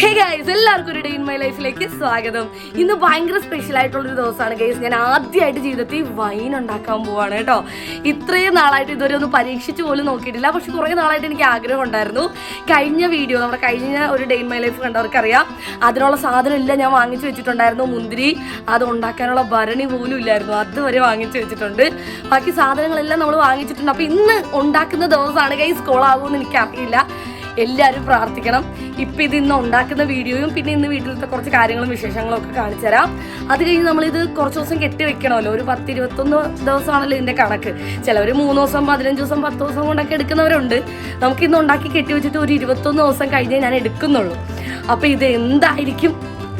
Hey guys എല്ലാവർക്കും ഒരു day in my ലൈഫിലേക്ക് സ്വാഗതം. ഇന്ന് ഭയങ്കര സ്പെഷ്യൽ ആയിട്ടുള്ളൊരു ദിവസമാണ് ഗൈസ് ഞാൻ ആദ്യമായിട്ട് ജീവിതത്തിൽ വൈൻ ഉണ്ടാക്കാൻ പോവാണ് കേട്ടോ. ഇത്രയും നാളായിട്ട് ഇതുവരെ ഒന്ന് പരീക്ഷിച്ച് പോലും നോക്കിയിട്ടില്ല. പക്ഷെ കുറേ നാളായിട്ട് എനിക്ക് ആഗ്രഹം ഉണ്ടായിരുന്നു. കഴിഞ്ഞ വീഡിയോ നമ്മുടെ കഴിഞ്ഞ ഒരു ഡേ ഇൻ മൈ ലൈഫ് കണ്ടവർക്കറിയാം. അതിനുള്ള സാധനം എല്ലാം ഞാൻ വാങ്ങിച്ചു വെച്ചിട്ടുണ്ടായിരുന്നു മുന്തിരി. അത് ഉണ്ടാക്കാനുള്ള ഭരണി പോലും ഇല്ലായിരുന്നു. അതുവരെ വാങ്ങിച്ചു വെച്ചിട്ടുണ്ട്. ബാക്കി സാധനങ്ങളെല്ലാം നമ്മൾ വാങ്ങിച്ചിട്ടുണ്ട്. അപ്പോൾ ഇന്ന് ഉണ്ടാക്കുന്ന ദിവസമാണ് ഗൈസ് കോളാകുമെന്ന് എനിക്കറിയില്ല. എല്ലാവരും പ്രാർത്ഥിക്കണം. ഇപ്പം ഇത് ഇന്ന് ഉണ്ടാക്കുന്ന വീഡിയോയും പിന്നെ ഇന്ന് വീട്ടിലത്തെ കുറച്ച് കാര്യങ്ങളും വിശേഷങ്ങളും ഒക്കെ കാണിച്ചു തരാം. അത് കഴിഞ്ഞ് നമ്മളിത് കുറച്ച് ദിവസം കെട്ടി വെക്കണമല്ലോ. ഒരു പത്ത് ഇരുപത്തൊന്ന് ദിവസമാണല്ലോ ഇതിന്റെ കണക്ക്. ചിലവർ മൂന്ന് ദിവസം പതിനഞ്ച് ദിവസം പത്ത് ദിവസം കൊണ്ടൊക്കെ എടുക്കുന്നവരുണ്ട്. നമുക്ക് ഇന്ന് ഉണ്ടാക്കി കെട്ടി വെച്ചിട്ട് ഒരു ഇരുപത്തൊന്ന് ദിവസം കഴിഞ്ഞേ ഞാൻ എടുക്കുന്നുള്ളൂ. അപ്പം ഇത് എന്തായിരിക്കും?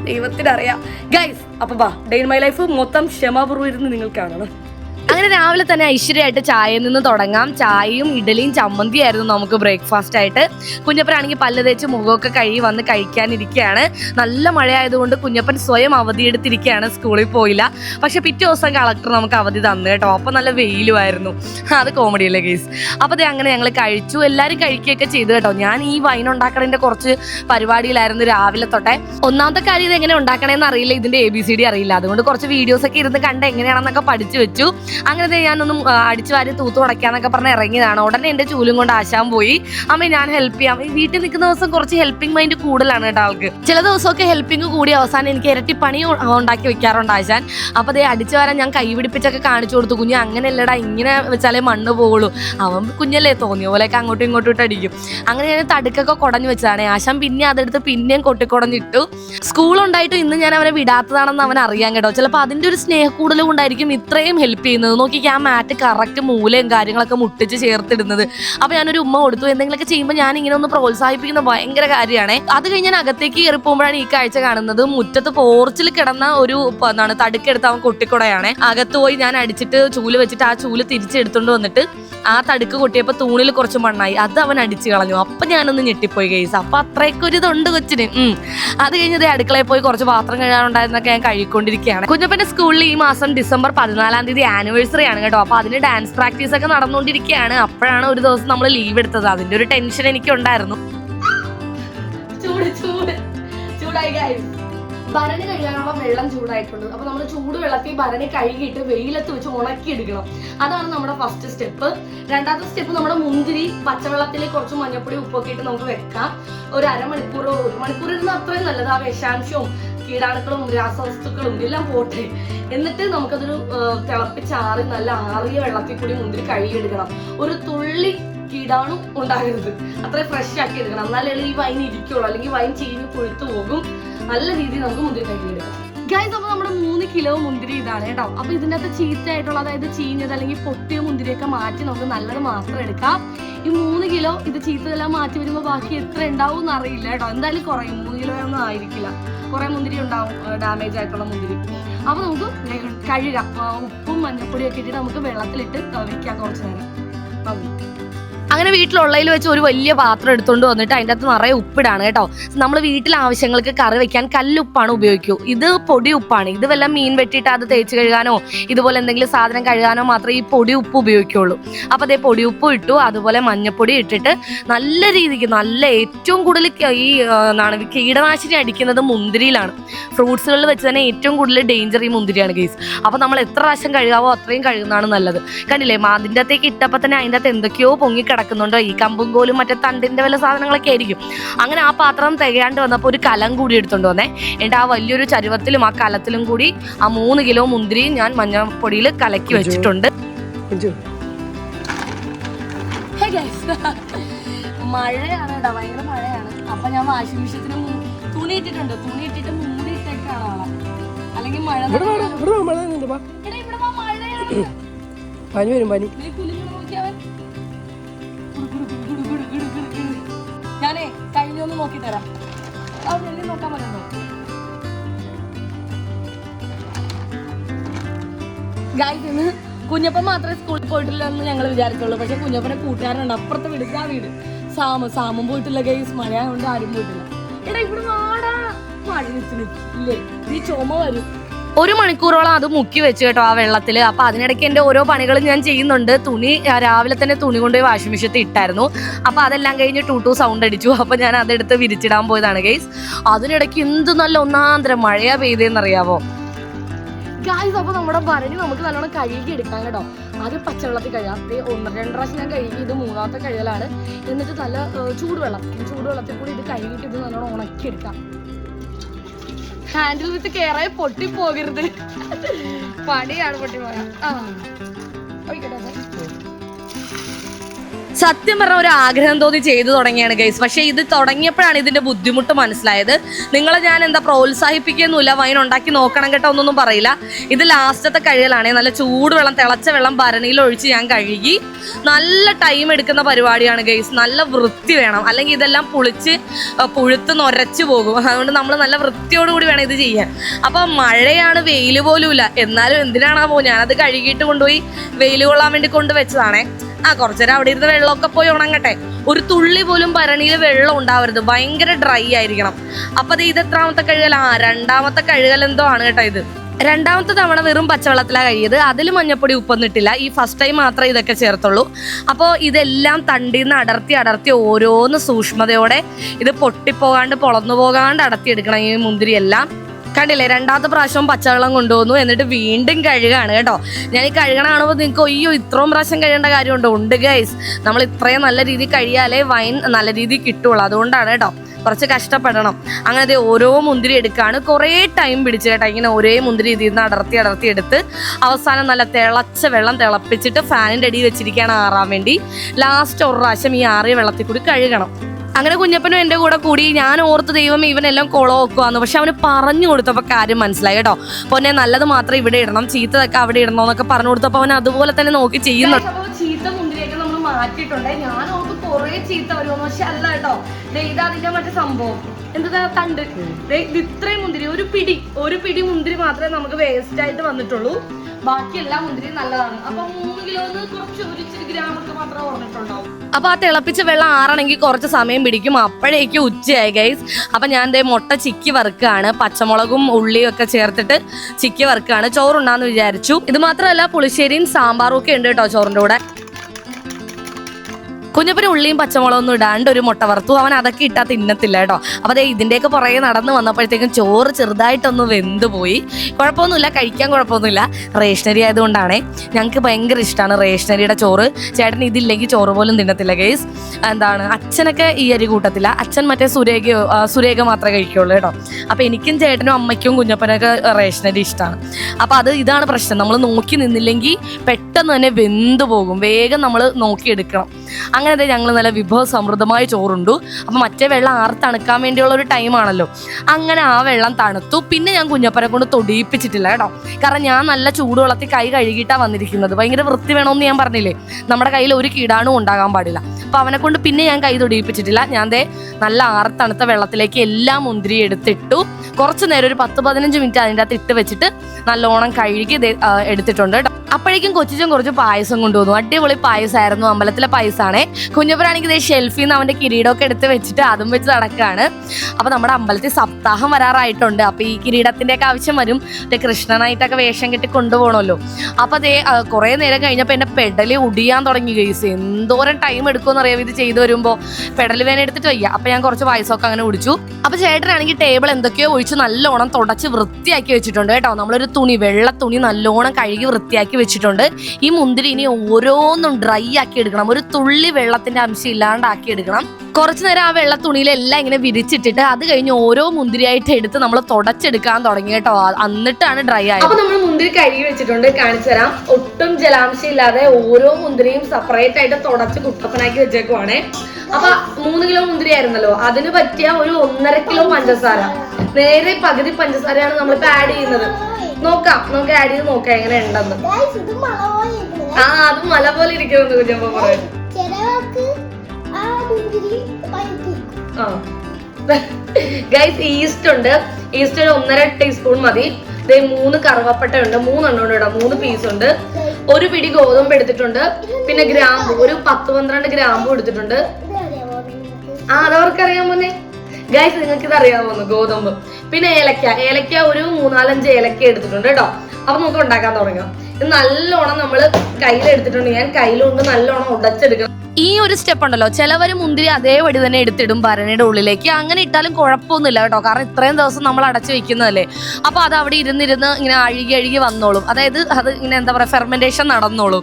ദൈവത്തിനറിയാം. ഗൈസ് അപ്പം വാ ഡെയിൻ മൈ ലൈഫ് മൊത്തം ക്ഷമാപൂർവം ഇരുന്ന് നിങ്ങൾ കാണണം. അങ്ങനെ രാവിലെ തന്നെ ഐശ്വര്യമായിട്ട് ചായയിൽ നിന്ന് തുടങ്ങാം. ചായയും ഇഡലിയും ചമ്മന്തിയായിരുന്നു നമുക്ക് ബ്രേക്ക്ഫാസ്റ്റ് ആയിട്ട്. കുഞ്ഞപ്പനാണെങ്കിൽ പല്ല് തേച്ച് മുഖമൊക്കെ കഴുകി വന്ന് കഴിക്കാനിരിക്കുകയാണ്. നല്ല മഴയായതുകൊണ്ട് കുഞ്ഞപ്പൻ സ്വയം അവധിയെടുത്തിരിക്കുകയാണ് സ്കൂളിൽ പോയില്ല. പക്ഷെ പിറ്റേ ദിവസം കളക്ടർ നമുക്ക് അവധി തന്നു കേട്ടോ. അപ്പം നല്ല വെയിലുമായിരുന്നു അത് കോമഡിയല്ലേ കേസ് അപ്പോൾ അതേ അങ്ങനെ ഞങ്ങൾ കഴിച്ചു. എല്ലാവരും കഴിക്കുകയൊക്കെ ചെയ്തു കേട്ടോ. ഞാൻ ഈ വൈൻ ഉണ്ടാക്കണതിന്റെ കുറച്ച് പരിപാടിയിലായിരുന്നു രാവിലെ തൊട്ടേ. ഒന്നാമത്തെ കാര്യം ഇത് എങ്ങനെ ഉണ്ടാക്കണമെന്ന് അറിയില്ല. ഇതിന്റെ എ ബി സി ഡി അറിയില്ല. അതുകൊണ്ട് കുറച്ച് വീഡിയോസൊക്കെ ഇരുന്ന് കണ്ട് എങ്ങനെയാണെന്നൊക്കെ പഠിച്ചു വെച്ചു. അങ്ങനെ ദേ ഞാനൊന്നും അടിച്ചു വാരി തൂത്ത് ഉടയ്ക്കാന്നൊക്കെ പറഞ്ഞ് ഇറങ്ങിയതാണ്. ഉടനെ എന്റെ ചൂലും കൊണ്ട് ആശാൻ പോയി. അമ്മ ഞാൻ ഹെൽപ്പ് ചെയ്യാം. വീട്ടിൽ നിൽക്കുന്ന ദിവസം കുറച്ച് ഹെൽപ്പിംഗ് മൈൻഡ് കൂടുതലാണ് കേട്ടോ ആൾക്ക്. ചില ദിവസമൊക്കെ ഹെൽപ്പിംഗ് കൂടി അവസാനം എനിക്ക് ഇരട്ടി പണി ഉണ്ടാക്കി വെക്കാറുണ്ട് ആശാൻ. അപ്പോൾ അതേ അടിച്ചു വരാൻ ഞാൻ കൈ പിടിപ്പിച്ചൊക്കെ കാണിച്ചു കൊടുത്തു. കുഞ്ഞ് അങ്ങനെയല്ലടാ ഇങ്ങനെ വെച്ചാലേ മണ്ണ് പോകുള്ളൂ അവൻ കുഞ്ഞല്ലേ തോന്നിയ പോലെയൊക്കെ അങ്ങോട്ടും ഇങ്ങോട്ടും ഇട്ട് അടിക്കും. അങ്ങനെ ഞാൻ തടുക്കൊക്കെ കുടഞ്ഞു വെച്ചതാണ്. ആശാൻ പിന്നെ അതെടുത്ത് പിന്നെയും കൊട്ടിക്കുടഞ്ഞിട്ടു. ഉണ്ടായിട്ടും ഇന്ന് ഞാൻ അവനെ വിടാത്തതാണെന്ന് അവൻ അറിയാൻ കേട്ടോ. ചിലപ്പോൾ അതിന്റെ ഒരു സ്നേഹക്കൂടലും കൊണ്ടായിരിക്കും ഇത്രയും ഹെൽപ്പ് ചെയ്യുന്നത്. നോക്കിക്ക് ആ മാറ്റ് കറക്റ്റ് മൂലയും കാര്യങ്ങളൊക്കെ മുട്ടിച്ച് ചേർത്തിടുന്നത്. അപ്പോൾ ഞാനൊരു ഉമ്മ കൊടുത്തു. എന്തെങ്കിലുമൊക്കെ ചെയ്യുമ്പോൾ ഞാൻ ഇങ്ങനെ ഒന്ന് പ്രോത്സാഹിപ്പിക്കുന്ന ഭയങ്കര കാര്യമാണ്. അത് കഴിഞ്ഞ് ഞാൻ അകത്തേക്ക് കയറി പോകുമ്പോഴാണ് ഈ കാഴ്ച കാണുന്നത്. മുറ്റത്ത് പോർച്ചിൽ കിടന്ന ഒരു എന്താണ് തടുക്കെടുത്ത് അവൻ കൊട്ടിക്കുടയാണ്. അകത്ത് പോയി ഞാൻ അടിച്ചിട്ട് ചൂൽ വെച്ചിട്ട് ആ ചൂൽ തിരിച്ചെടുത്തോണ്ട് വന്നിട്ട് ആ തടുക്ക് കൊട്ടിയപ്പോൾ തൂണിൽ കുറച്ച് മണ്ണായി. അത് അവൻ അടിച്ചു കളഞ്ഞു. അപ്പൊ ഞാനൊന്ന് ഞെട്ടിപ്പോയി കേസ് അപ്പൊ അത്രയൊക്കെ ഒരു ഇതുണ്ട് കൊച്ചിന്. അത് കഴിഞ്ഞത് അടുക്കളയിൽ പോയി കുറച്ച് പാത്രം കഴുകാനുണ്ടായിരുന്നൊക്കെ ഞാൻ കഴുകിക്കൊണ്ടിരിക്കുകയാണ്. കുഞ്ഞപ്പന്റെ സ്കൂളിൽ ഈ മാസം ഡിസംബർ പതിനാലാം തീയതി ആനിവേഴ്സറി ആണ് കേട്ടോ. അപ്പൊ അതിന് ഡാൻസ് പ്രാക്ടീസ് ഒക്കെ നടന്നുകൊണ്ടിരിക്കുകയാണ്. അപ്പോഴാണ് ഒരു ദിവസം നമ്മൾ ലീവ് എടുത്തത്. അതിന്റെ ഒരു ടെൻഷൻ എനിക്ക് ഉണ്ടായിരുന്നു. ഭരണി കഴുകാനുള്ള വെള്ളം ചൂടായിട്ടുണ്ട്. അപ്പൊ നമ്മൾ ചൂട് വെള്ളത്തിൽ ഭരണി കഴുകിയിട്ട് വെയിലത്ത് വെച്ച് ഉണക്കി എടുക്കണം അതാണ് നമ്മുടെ ഫസ്റ്റ് സ്റ്റെപ്പ് രണ്ടാമത്തെ സ്റ്റെപ്പ് നമ്മുടെ മുന്തിരി പച്ചവെള്ളത്തിൽ കുറച്ച് മഞ്ഞപ്പൊടി ഉപ്പൊക്കെ ഇട്ട് നമുക്ക് വെക്കാം. ഒരു അരമണിക്കൂറോ ഒരു മണിക്കൂർ ഇരുന്ന് അത്രയും നല്ലത്. ആ വിഷാംശവും കീടാണുക്കളും രാസവസ്തുക്കളും എല്ലാം പോട്ടെ. എന്നിട്ട് നമുക്കതൊരു തിളപ്പിച്ചാറി നല്ല ആറിയ വെള്ളത്തിൽ കൂടി മുന്തിരി കഴുകിയെടുക്കണം. ഒരു തുള്ളി കീടാണു ഉണ്ടാകരുത്. അത്ര ഫ്രഷ് ആക്കി എടുക്കണം. എന്നാലേ ഈ വൈൻ ഇരിക്കുള്ളൂ. അല്ലെങ്കിൽ വൈൻ ചീഞ്ഞ് കൊഴുത്തു പോകും. നല്ല രീതിയിൽ നമുക്ക് മുന്തിരി കഴുകിയെടുക്കാം. ഗൈസ് അപ്പൊ നമ്മുടെ മൂന്ന് കിലോ മുന്തിരി ഇതാണ് കേട്ടോ. അപ്പൊ ഇതിനകത്ത് ചീത്തയായിട്ടുള്ള അതായത് ചീഞ്ഞത് അല്ലെങ്കിൽ പൊട്ടിയ മുന്തിരിയൊക്കെ മാറ്റി നമുക്ക് നല്ലത് മാത്രം എടുക്കാം. ഈ മൂന്ന് കിലോ ഇത് ചീത്തതെല്ലാം മാറ്റി വരുമ്പോൾ ബാക്കി എത്ര ഉണ്ടാവും എന്ന് അറിയില്ല കേട്ടോ. എന്തായാലും കുറയും. മൂന്ന് കിലോ ഒന്നും ആയിരിക്കില്ല. കുറെ മുന്തിരി ഉണ്ടാവും ഡാമേജ് ആയിട്ടുള്ള മുന്തിരി. അപ്പൊ നമുക്ക് കഴുകാം. ഉപ്പും മഞ്ഞപ്പൊടിയൊക്കെ ഇട്ടിട്ട് നമുക്ക് വെള്ളത്തിലിട്ട് വെക്കാം കുറച്ച് നേരം. മതി അങ്ങനെ വീട്ടിലുള്ളതിൽ വെച്ച് ഒരു വലിയ പാത്രം എടുത്തുകൊണ്ട് വന്നിട്ട് അതിന്റെ അകത്ത് നിറയെ ഉപ്പിടാണ് കേട്ടോ. നമ്മൾ വീട്ടിലെ ആവശ്യങ്ങൾക്ക് കറി വെക്കാൻ കല്ലുപ്പാണ് ഉപയോഗിക്കൂ. ഇത് പൊടി ഉപ്പാണ്. ഇത് വല്ല മീൻ വെട്ടിയിട്ട് അത് തേച്ച് കഴുകാനോ ഇതുപോലെ എന്തെങ്കിലും സാധനം കഴുകാനോ മാത്രമേ ഈ പൊടി ഉപ്പ് ഉപയോഗിക്കുള്ളൂ. അപ്പോൾ അതേ പൊടി ഉപ്പ് ഇട്ടു അതുപോലെ മഞ്ഞപ്പൊടി ഇട്ടിട്ട് നല്ല രീതിക്ക് നല്ല ഏറ്റവും കൂടുതൽ ഈ എന്താണ് കീടനാശിനി അടിക്കുന്നത് മുന്തിരിയിലാണ്. ഫ്രൂട്ട്സുകളിൽ വെച്ച് തന്നെ ഏറ്റവും കൂടുതൽ ഡേഞ്ചർ ഈ മുന്തിരിയാണ് കേസ് അപ്പോൾ നമ്മൾ എത്ര പ്രാവശ്യം കഴുകാവോ അത്രയും കഴുകുന്നതാണ് നല്ലത്. കണ്ടില്ലേ? അതിന്റെ അകത്തേക്ക് ഇട്ടപ്പോൾ തന്നെ അതിന്റെ അകത്ത് എന്തൊക്കെയോ പൊങ്ങി കിടക്കുന്നുണ്ടോ ഈ കമ്പും കോലും മറ്റേ തണ്ടിന്റെ വല്ല സാധനങ്ങളൊക്കെ ആയിരിക്കും. അങ്ങനെ ആ പാത്രം തികയാണ്ട് വന്നപ്പോൾ ഒരു കലം കൂടി എടുത്തുകൊണ്ട് വന്നേ. എന്നിട്ട് ആ വലിയൊരു ചരുവത്തിലും ആ കലത്തിലും കൂടി ആ മൂന്ന് കിലോ മുന്തിരിയും ഞാൻ മഞ്ഞപ്പൊടിയിൽ കലക്കി വെച്ചിട്ടുണ്ട്. മഴയാണ് കേട്ടോ ഭയങ്കര മഴയാണ്. അപ്പൊ ഞാൻ വാഷിംഗ് മെഷീനിൽ തുണി ഇട്ടിട്ടുണ്ട്. തുണി ഇട്ടിട്ട് മൂടി ഇട്ടേക്കാണ് അല്ലെങ്കിൽ മഴ പനി വരും പനി. നോക്കി തരാം ആ വെള്ളി നോക്കാൻ ഇന്ന് കുഞ്ഞപ്പൻ മാത്രമേ സ്കൂളിൽ പോയിട്ടില്ല എന്ന് ഞങ്ങൾ വിചാരിച്ചുള്ളൂ പക്ഷെ കുഞ്ഞപ്പനെ കൂട്ടുകാരുണ്ട് അപ്പുറത്തെ വീട് ആ വീട്. സാമ സാമും പോയിട്ടില്ല ഗൈസ് മഴയായതുകൊണ്ട് ആരും പോയിട്ടില്ല. എടാ ഇവിടെ വാടാ. മഴ നിൽക്കുന്നു ഇല്ലേ? ഈ ചുമ വരും. ഒരു മണിക്കൂറോളം അത് മുക്കി വെച്ചു കേട്ടോ ആ വെള്ളത്തിൽ അപ്പൊ അതിനിടയ്ക്ക് എന്റെ ഓരോ പണികളും ഞാൻ ചെയ്യുന്നുണ്ട്. തുണി രാവിലെ തന്നെ തുണി കൊണ്ടുപോയി വാഷിംഗ് മെഷീൻ ഇട്ടായിരുന്നു. അപ്പോൾ അതെല്ലാം കഴിഞ്ഞ് ടു ടു സൗണ്ട് അടിച്ചു. അപ്പോൾ ഞാൻ അതെടുത്ത് വിരിച്ചിടാൻ പോയതാണ് ഗൈസ്. അതിനിടയ്ക്ക് എന്ത് നല്ല ഒന്നാന്തരം മഴയാ പെയ്തേന്നറിയാവോ? ഗായ്സ് അപ്പോൾ നമ്മുടെ ഭരണി നമുക്ക് നല്ലോണം കഴുകി എടുക്കാം കേട്ടോ. ആദ്യം പച്ചവെള്ളത്തിൽ കഴുകാം. ദേ ഒന്ന് രണ്ട് പ്രാവശ്യം ഞാൻ കഴുകി ഇത് മൂന്നാമത്തെ കഴുകലാണ്. എന്നിട്ട് നല്ല ചൂടുവെള്ളം. ചൂടുവെള്ളത്തിൽ കൂടി ഇത് കഴുകിയിട്ട് ഇത് നല്ലോണം ഉണക്കി എടുക്കാം ഹാൻഡിൽ വിത്ത് കേറായി പൊട്ടി പോകരുത്. പണിയാണ് പൊട്ടി പോയാ. ആ. ഒഴിക്കട്ടെ. സത്യം പറഞ്ഞ ഒരു ആഗ്രഹം തോന്നി ചെയ്തു തുടങ്ങിയാണ് ഗൈസ് പക്ഷേ ഇത് തുടങ്ങിയപ്പോഴാണ് ഇതിന്റെ ബുദ്ധിമുട്ട് മനസ്സിലായത്. നിങ്ങളെ ഞാൻ എന്താ പ്രോത്സാഹിപ്പിക്കുന്നില്ല വൈൻ ഉണ്ടാക്കി നോക്കണം കേട്ടോ ഒന്നൊന്നും പറയില്ല. ഇത് ലാസ്റ്റത്തെ കഴിയലാണ്. നല്ല ചൂട് വെള്ളം തിളച്ച വെള്ളം ഭരണിയിൽ ഒഴിച്ച് ഞാൻ കഴുകി നല്ല ടൈം എടുക്കുന്ന പരിപാടിയാണ് ഗൈസ് നല്ല വൃത്തി വേണം. അല്ലെങ്കിൽ ഇതെല്ലാം പുളിച്ച് പുഴുത്ത് നൊരച്ചു പോകും. അതുകൊണ്ട് നമ്മൾ നല്ല വൃത്തിയോടുകൂടി വേണം ഇത് ചെയ്യാൻ. അപ്പോൾ മഴയാണ് വെയിൽ പോലും ഇല്ല എന്നാലും എന്തിനാണാവോ ഞാനത് കഴുകിയിട്ട് കൊണ്ടുപോയി വെയിൽ കൊള്ളാൻ വേണ്ടി കൊണ്ടുവച്ചതാണേ ആ കുറച്ചേരം അവിടെ ഇരുന്ന് വെള്ളമൊക്കെ പോയി ഉണങ്ങട്ടെ. ഒരു തുള്ളി പോലും ഭരണിയിൽ വെള്ളം ഉണ്ടാവരുത്. ഭയങ്കര ഡ്രൈ ആയിരിക്കണം. അപ്പൊ ഇത് എത്രാമത്തെ കഴുകൽ? ആ രണ്ടാമത്തെ കഴുകൽ എന്തോ ആണ് കേട്ടോ ഇത്. രണ്ടാമത്തെ തവണ വെറും പച്ചവെള്ളത്തിലാണ് കഴിയത് അതിൽ മഞ്ഞപ്പൊടി ഉപ്പൊന്നിട്ടില്ല ഈ ഫസ്റ്റ് ടൈം മാത്രമേ ഇതൊക്കെ ചേർത്തുള്ളൂ. അപ്പോൾ ഇതെല്ലാം തണ്ടിൽ നിന്ന് അടർത്തി അടർത്തി ഓരോന്ന് സൂക്ഷ്മതയോടെ ഇത് പൊട്ടിപ്പോകാണ്ട് പൊളന്നു പോകാണ്ട് അടർത്തിയെടുക്കണം ഈ മുന്തിരി എല്ലാം കണ്ടില്ലേ രണ്ടാമത്തെ പ്രാവശ്യം പച്ചവെള്ളം കൊണ്ടുവന്നു എന്നിട്ട് വീണ്ടും കഴുകാണ് കേട്ടോ. ഞാൻ ഈ കഴുകണ കാണുമ്പോൾ നിങ്ങൾക്ക് അയ്യോ ഇത്രയും പ്രാവശ്യം കഴിയേണ്ട കാര്യമുണ്ടോ? ഉണ്ട് ഗൈസ് നമ്മൾ ഇത്രയും നല്ല രീതിയിൽ കഴിയാലേ വൈൻ നല്ല രീതിയിൽ കിട്ടുള്ളൂ. അതുകൊണ്ടാണ് കേട്ടോ കുറച്ച് കഷ്ടപ്പെടണം. അങ്ങനെ ഓരോ മുന്തിരി എടുക്കാണ്. കുറേ ടൈം പിടിച്ച് കേട്ടോ ഇങ്ങനെ ഒരേ മുന്തിരി ഇതിൽ നിന്ന് അടർത്തി അടർത്തി എടുത്ത് അവസാനം നല്ല തിളച്ച വെള്ളം തിളപ്പിച്ചിട്ട് ഫാനിന്റെ അടിയിൽ വെച്ചിരിക്കുകയാണ് ആറാൻ വേണ്ടി. ലാസ്റ്റ് ഒരു പ്രാവശ്യം ഈ ആറിയ വെള്ളത്തിൽ കൂടി കഴുകണം. അങ്ങനെ കുഞ്ഞപ്പനും എന്റെ കൂടെ കൂടി ഞാൻ ഓർത്ത് ദൈവം ഇവനെല്ലാം കുളം വെക്കുവാന്ന്. പക്ഷെ അവന് പറഞ്ഞു കൊടുത്തപ്പോൾ കാര്യം മനസ്സിലായി കേട്ടോ. പൊന്നെ നല്ലത് മാത്രം ഇവിടെ ഇടണം ചീത്തതൊക്കെ അവിടെ ഇടണം എന്നൊക്കെ പറഞ്ഞു കൊടുത്തപ്പോൾ അവൻ അതുപോലെ തന്നെ നോക്കി ചെയ്യുന്നു. ചീത്ത മുന്തിരിയൊക്കെ നമ്മൾ മാറ്റിയിട്ടുണ്ട്. ഞാൻ ഓർത്ത് കുറേ ചീത്ത വരുമോ പക്ഷെ അല്ല ഇതാ അതിന്റെ മറ്റേ സംഭവം. എന്താ തണ്ട്? ഇത്രയും മുന്തിരി ഒരു പിടി ഒരു പിടി മുന്തിരി മാത്രമേ നമുക്ക് വേസ്റ്റ് ആയിട്ട് വന്നിട്ടുള്ളൂ. ബാക്കി എല്ലാ മുന്തിരിയും നല്ലതാണ്. അപ്പൊ മൂന്ന് കിലോന്ന് കുറച്ച് ഒരു ഇച്ചിരി ഗ്രാം ഒക്കെ മാത്രമേ ഓർന്നിട്ടുണ്ടാവും അപ്പൊ ആ തിളപ്പിച്ച വെള്ളം ആറണമെങ്കിൽ കുറച്ച് സമയം പിടിക്കും. അപ്പോഴേക്ക് ഉച്ചയായി ഗൈസ് അപ്പൊ ഞാൻ ദേ മുട്ട ചിക്കി വറുക്കാണ് പച്ചമുളകും ഉള്ളിയും ഒക്കെ ചേർത്തിട്ട് ചിക്കി വറുക്കാണ് ചോറുണ്ടാന്ന് വിചാരിച്ചു. ഇത് മാത്രമല്ല പുളിശ്ശേരിയും സാമ്പാറും ഒക്കെ ഉണ്ട് കേട്ടോ ചോറിന്റെ കൂടെ. കുഞ്ഞപ്പന് ഉള്ളിയും പച്ചമുളകൊന്നും ഇടാണ്ട് ഒരു മുട്ട വറുത്തു. അവൻ അതൊക്കെ ഇട്ടാ തിന്നത്തില്ല കേട്ടോ. അപ്പൊ അതെ ഇതിന്റെയൊക്കെ പുറകെ നടന്ന് വന്നപ്പോഴത്തേക്കും ചോറ് ചെറുതായിട്ടൊന്ന് വെന്ത് പോയി. കുഴപ്പമൊന്നുമില്ല കഴിക്കാൻ കുഴപ്പമൊന്നുമില്ല. റേഷനറി ആയതുകൊണ്ടാണേ ഞങ്ങൾക്ക് ഭയങ്കര ഇഷ്ടമാണ് റേഷനറിയുടെ ചോറ്. ചേട്ടൻ ഇതില്ലെങ്കിൽ ചോറ് പോലും തിന്നത്തില്ല ഗേസ്. എന്താണ് അച്ഛനൊക്കെ ഈ അരി കൂട്ടത്തില്ല. അച്ഛൻ മറ്റേ സുരേഖ സുരേഖ മാത്രമേ കഴിക്കുള്ളൂ കേട്ടോ. അപ്പൊ എനിക്കും ചേട്ടനും അമ്മയ്ക്കും കുഞ്ഞപ്പനൊക്കെ റേഷനറി ഇഷ്ടമാണ് അപ്പൊ അത് ഇതാണ് പ്രശ്നം. നമ്മൾ നോക്കി നിന്നില്ലെങ്കിൽ പെട്ടെന്ന് തന്നെ വെന്ത് പോകും. വേഗം നമ്മൾ നോക്കിയെടുക്കണം. അങ്ങനെ ഞങ്ങൾ നല്ല വിഭവ സമൃദ്ധമായ ചോറുണ്ടു. അപ്പം മറ്റേ വെള്ളം ആറ് തണുക്കാൻ വേണ്ടിയുള്ള ഒരു ടൈമാണല്ലോ അങ്ങനെ ആ വെള്ളം തണുത്തു. പിന്നെ ഞാൻ കുഞ്ഞപ്പനെ കൊണ്ട് തൊടിയിപ്പിച്ചിട്ടില്ല കേട്ടോ. കാരണം ഞാൻ നല്ല ചൂടുവെള്ളത്തിൽ കൈ കഴുകിയിട്ടാണ് വന്നിരിക്കുന്നത്. ഭയങ്കര വൃത്തി വേണമെന്ന് ഞാൻ പറഞ്ഞില്ലേ? നമ്മുടെ കയ്യിൽ ഒരു കീടാണും ഉണ്ടാകാൻ പാടില്ല. അപ്പം അവനെ കൊണ്ട് പിന്നെ ഞാൻ കൈ തൊടിയിപ്പിച്ചിട്ടില്ല. ഞാൻ ദേ നല്ല ആറ് തണുത്ത വെള്ളത്തിലേക്ക് എല്ലാ മുന്തിരി എടുത്തിട്ടു. കുറച്ച് നേരം ഒരു പത്ത് പതിനഞ്ച് മിനിറ്റ് അതിന്റെ അകത്ത് ഇട്ട് വെച്ചിട്ട് നല്ലോണം കഴുകി എടുത്തിട്ടുണ്ട് അപ്പോഴേക്കും കൊച്ചിച്ചും കുറച്ച് പായസം കൊണ്ടുവന്നു. അടിപൊളി പായസമായിരുന്നു അമ്പലത്തിലെ പായസമാണേ കുഞ്ഞപ്പനാണെങ്കിൽ ഷെൽഫിൽ നിന്ന് അവന്റെ കിരീടമൊക്കെ എടുത്ത് വെച്ചിട്ട് അതും വെച്ച് നടക്കുകയാണ് അപ്പൊ നമ്മുടെ അമ്പലത്തിൽ സപ്താഹം വരാറായിട്ടുണ്ട്. അപ്പൊ ഈ കിരീടത്തിന്റെ ഒക്കെ ആവശ്യം വരും. മറ്റേ കൃഷ്ണനായിട്ടൊക്കെ വേഷം കെട്ടി കൊണ്ടുപോകണമല്ലോ. അപ്പൊ അതേ കുറേ നേരം കഴിഞ്ഞപ്പോൾ എന്റെ പെഡൽ ഉടിയാൻ തുടങ്ങി ഗൈസ് എന്തോരം ടൈം എടുക്കുമെന്ന് അറിയാം ഇത് ചെയ്തു വരുമ്പോൾ? പെഡൽ വേന എടുത്തിട്ട് വയ്യ. അപ്പൊ ഞാൻ കുറച്ച് വയസ്സൊക്കെ അങ്ങനെ കുടിച്ചു. അപ്പൊ ചേട്ടനാണെങ്കിൽ ടേബിൾ എന്തൊക്കെയോ ഒഴിച്ച് നല്ലോണം തുടച്ച് വൃത്തിയാക്കി വെച്ചിട്ടുണ്ട് കേട്ടോ. നമ്മളൊരു തുണി വെള്ള തുണി നല്ലോണം കഴുകി വൃത്തിയാക്കി വെച്ചിട്ടുണ്ട്. ഈ മുന്തിരി ഇനി ഓരോന്നും ഡ്രൈ ആക്കി എടുക്കണം. ഒരു തുള്ളി വെള്ളത്തിന്റെ അംശം ഇല്ലാണ്ടാക്കി എടുക്കണം. കുറച്ചു നേരം ആ വെള്ള തുണിയിലെല്ലാം ഇങ്ങനെ വിരിച്ചിട്ടിട്ട് അത് കഴിഞ്ഞ് ഓരോ മുന്തിരിയായിട്ട് എടുത്ത് നമ്മൾ തുടച്ചെടുക്കാൻ തുടങ്ങി കേട്ടോ. എന്നിട്ടാണ് ഡ്രൈ ആയത്. അപ്പൊ നമ്മൾ മുന്തിരി കഴുകി വെച്ചിട്ടുണ്ട് കാണിച്ചു തരാം. ഒട്ടും ജലാംശം ഇല്ലാതെ ഓരോ മുന്തിരിയും സെപ്പറേറ്റ് ആയിട്ട് തുടച്ച് കുട്ടപ്പനാക്കി വെച്ചേക്കുവാണേ. അപ്പൊ മൂന്ന് കിലോ മുന്തിരി ആയിരുന്നല്ലോ അതിന് പറ്റിയ ഒരു ഒന്നര കിലോ പഞ്ചസാര. നേരെ പകുതി പഞ്ചസാരയാണ് നമ്മളിപ്പോ ആഡ് ചെയ്യുന്നത്. നോക്കാം നമുക്ക് ആഡ് ചെയ്ത് നോക്കാം എങ്ങനെ ഉണ്ടെന്ന്. ആ അത് മല പോലെ ഇരിക്കുമെന്ന് കുഞ്ഞപ്പ പറയും. ചിലവർക്ക് ആ മുന്തിരി പഴുക്കും. ആ. ഗൈസ് ഈസ്റ്റ് ഉണ്ട്. ഈസ്റ്റ് ഒരു ഒന്നര ടീസ്പൂൺ മതി. ദേ മൂന്ന് കറുവപ്പട്ട ഉണ്ട്. മൂന്നെണ്ണം ഉണ്ട് കേട്ടോ. മൂന്ന് പീസ് ഉണ്ട്. ഒരു പിടി ഗോതമ്പ് എടുത്തിട്ടുണ്ട്. പിന്നെ ഗ്രാമ്പു. ഒരു പത്ത് പന്ത്രണ്ട് ഗ്രാമ്പു എടുത്തിട്ടുണ്ട്. അറിയാൻ ആ അതവർക്കറിയാൻ മോനെ. ഗൈസ് നിങ്ങൾക്ക് ഇത് അറിയാവുന്നു ഗോതമ്പ്? പിന്നെ ഏലക്ക. ഏലക്ക ഒരു മൂന്നാലഞ്ച് ഏലക്ക എടുത്തിട്ടുണ്ട് കേട്ടോ. അപ്പൊ നമുക്ക് ഉണ്ടാക്കാൻ തുടങ്ങാം. നല്ലോണം നമ്മൾ കയ്യിലെടുത്തിട്ടുണ്ട്. ഞാൻ കയ്യിലുകൊണ്ട് നല്ലോണം ഉടച്ചെടുക്കണം. ഈ ഒരു സ്റ്റെപ്പ് ഉണ്ടല്ലോ. ചിലവർ മുന്തിരി അതേപടി തന്നെ എടുത്തിടും ഭരണിയുടെ ഉള്ളിലേക്ക്. അങ്ങനെ ഇട്ടാലും കുഴപ്പമൊന്നുമില്ല കേട്ടോ. കാരണം ഇത്രയും ദിവസം നമ്മൾ അടച്ചു വെക്കുന്നതല്ലേ. അപ്പൊ അത് അവിടെ ഇരുന്നിരുന്ന് ഇങ്ങനെ അഴുകി അഴുകി വന്നോളും. അതായത് അത് ഇങ്ങനെ എന്താ പറയുക ഫെർമെന്റേഷൻ നടന്നോളും.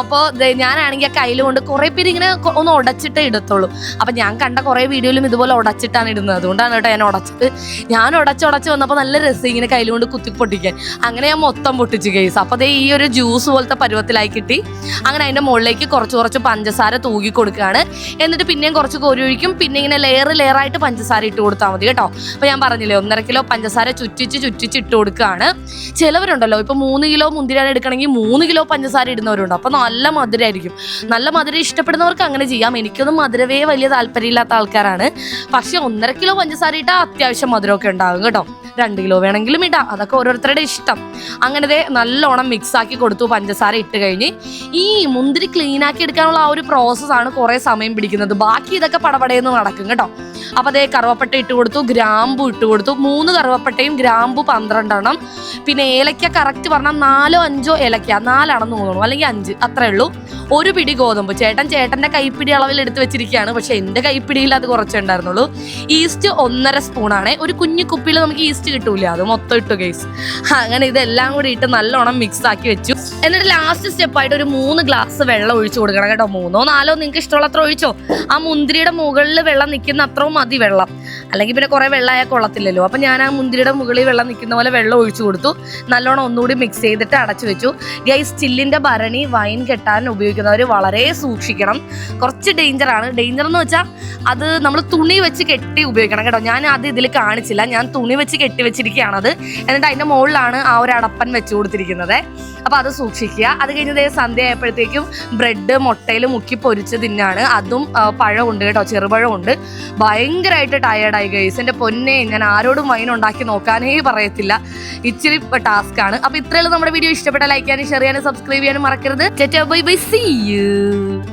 അപ്പോൾ ഞാനാണെങ്കിൽ ആ കയ്യിൽ കൊണ്ട് കുറെ പേര് ഇങ്ങനെ ഒന്ന് ഉടച്ചിട്ടേ ഇടത്തുള്ളൂ. അപ്പൊ ഞാൻ കണ്ട കുറെ വീഡിയോയിലും ഇതുപോലെ ഉടച്ചിട്ടാണ് ഇടുന്നത്. അതുകൊണ്ടാണ് കേട്ടോ ഞാൻ ഉടച്ചത്. ഞാൻ ഉടച്ച് ഉടച്ച് വന്നപ്പോൾ നല്ല രസം ഇങ്ങനെ കയ്യിൽ കൊണ്ട് കുത്തി പൊട്ടിക്കാൻ അങ്ങനെ ഞാൻ മൊത്തം പൊട്ടിച്ചു കേസ് അപ്പോൾ അതേ ഈ ഒരു ജ്യൂസ് പോലത്തെ പരുവത്തിലായി കിട്ടി. അങ്ങനെ അതിന്റെ മുകളിലേക്ക് കുറച്ച് കുറച്ച് പഞ്ചസാര തൂകി കൊടുക്കുകയാണ് എന്നിട്ട് പിന്നെയും കുറച്ച് കോരി ഒഴിക്കും. പിന്നെ ഇങ്ങനെ ലെയർ ലെയർ ആയിട്ട് പഞ്ചസാര ഇട്ട് കൊടുത്താൽ മതി കേട്ടോ. അപ്പോൾ ഞാൻ പറഞ്ഞില്ലേ ഒന്നര കിലോ പഞ്ചസാര ചുറ്റിച്ച് ചുറ്റിച്ച് ഇട്ട് കൊടുക്കുകയാണ്. ചിലവരുണ്ടല്ലോ ഇപ്പൊ മൂന്ന് കിലോ മുന്തിരിയാണ് എടുക്കണമെങ്കിൽ മൂന്ന് കിലോ പഞ്ചസാര ഇടുന്നവരുണ്ട്. അപ്പൊ നല്ല മധുരമായിരിക്കും നല്ല മധുരം ഇഷ്ടപ്പെടുന്നവർക്ക് അങ്ങനെ ചെയ്യാം. എനിക്കൊന്നും മധുരവേ വലിയ താല്പര്യമില്ലാത്ത ആൾക്കാരാണ്. പക്ഷെ ഒന്നര കിലോ പഞ്ചസാര ഇട്ടാൽ അത്യാവശ്യം മധുരമൊക്കെ ഉണ്ടാകും കേട്ടോ. രണ്ട് കിലോ വേണമെങ്കിലും ഇടാം. അതൊക്കെ ഓരോരുത്തരുടെ ഇഷ്ടം. അങ്ങനത്തെ നല്ലോണം മിക്സ് ആക്കി കൊടുത്തു പഞ്ചസാര ഇട്ട് കഴിഞ്ഞ്. ഈ മുന്തിരി ക്ലീൻ ആക്കി എടുക്കാനുള്ള ആ ഒരു പ്രോസസ്സാണ് കുറേ സമയം പിടിക്കുന്നത്. ബാക്കി ഇതൊക്കെ പടപടയെന്ന് നടക്കും കേട്ടോ. അപ്പൊ അതേ കറുവപ്പട്ട ഇട്ട് കൊടുത്തു ഗ്രാമ്പു ഇട്ട് കൊടുത്തു. മൂന്ന് കറുവപ്പട്ടയും ഗ്രാമ്പു പന്ത്രണ്ടെണ്ണം. പിന്നെ ഏലക്ക കറക്റ്റ് പറഞ്ഞാൽ നാലോ അഞ്ചോ ഏലക്ക. നാലാണെന്ന് തോന്നുന്നു. അല്ലെങ്കിൽ അഞ്ച്. അത്രേ ഉള്ളൂ. ഒരു പിടി ഗോതമ്പ്. ചേട്ടൻ ചേട്ടന്റെ കൈപ്പിടി അളവിൽ എടുത്ത് വെച്ചിരിക്കുകയാണ്. പക്ഷെ എന്റെ കൈപ്പിടിയിൽ അത് കുറച്ചേ ഉണ്ടായിരുന്നുള്ളൂ. ഈസ്റ്റ് ഒന്നര സ്പൂണാണ് ഒരു കുഞ്ഞു കുപ്പിയിൽ നമുക്ക് ഈസ്റ്റ് കിട്ടൂല. അത് മൊത്തം ഇട്ടു കേസ് അങ്ങനെ ഇതെല്ലാം കൂടി ഇട്ട് നല്ലോണം മിക്സ് ആക്കി വെച്ചു. എന്നിട്ട് ലാസ്റ്റ് സ്റ്റെപ്പായിട്ട് ഒരു മൂന്ന് ഗ്ലാസ് വെള്ളം ഒഴിച്ചു കൊടുക്കണം കേട്ടോ. മൂന്നോ നാലോ നിങ്ങൾക്ക് ഇഷ്ടമുള്ള അത്ര ഒഴിച്ചോ? ആ മുന്തിരിയുടെ മുകളിൽ വെള്ളം നിൽക്കുന്ന അത്രയും മതി വെള്ളം. അല്ലെങ്കിൽ പിന്നെ കുറെ വെള്ളമായാൽ കൊള്ളത്തില്ലല്ലോ അപ്പം ഞാൻ ആ മുന്തിരിയുടെ മുകളിൽ വെള്ളം നിൽക്കുന്ന പോലെ വെള്ളം ഒഴിച്ചു കൊടുത്തു. നല്ലോണം ഒന്നുകൂടി മിക്സ് ചെയ്തിട്ട് അടച്ചു വെച്ചു. ഗൈസ് ചില്ലിന്റെ ഭരണി വൈൻ കെട്ടാൻ ഉപയോഗിക്കുന്നവർ വളരെ സൂക്ഷിക്കണം. കുറച്ച് ഡേഞ്ചർ ആണ്. ഡേഞ്ചർ എന്ന് വെച്ചാൽ അത് നമ്മൾ തുണി വെച്ച് കെട്ടി ഉപയോഗിക്കണം കേട്ടോ. ഞാൻ അത് ഇതിൽ കാണിച്ചില്ല. ഞാൻ തുണി വെച്ച് കെട്ടി വെച്ചിരിക്കുകയാണത് എന്നിട്ട് അതിന്റെ മുകളിലാണ് ആ ഒരു അടപ്പൻ വെച്ച് കൊടുത്തിരിക്കുന്നത്. അപ്പോൾ അത് സൂക്ഷിക്കുക. അത് കഴിഞ്ഞ് ദേ സന്ധ്യ ആയപ്പോഴത്തേക്കും ബ്രെഡ് മുട്ടയിൽ മുക്കി പൊരിച്ച് തിന്നാണ്. അതും പഴമുണ്ട് കേട്ടോ. ചെറുപഴമുണ്ട് ഭയങ്കരമായിട്ട് ടയേർഡായി ഗൈസ് എന്റെ പൊന്നെ ഞാൻ ആരോടും വൈൻ ഉണ്ടാക്കി നോക്കാനേ പറയത്തില്ല. ഇച്ചിരി ടാസ്ക് ആണ്. അപ്പൊ ഇത്രയുള്ള നമ്മുടെ വീഡിയോ ഇഷ്ടപ്പെട്ട ലൈക്ക് ചെയ്യാനും ഷെയർ ചെയ്യാനും സബ്സ്ക്രൈബ് ചെയ്യാനും മറക്കരുത്. Bye bye see you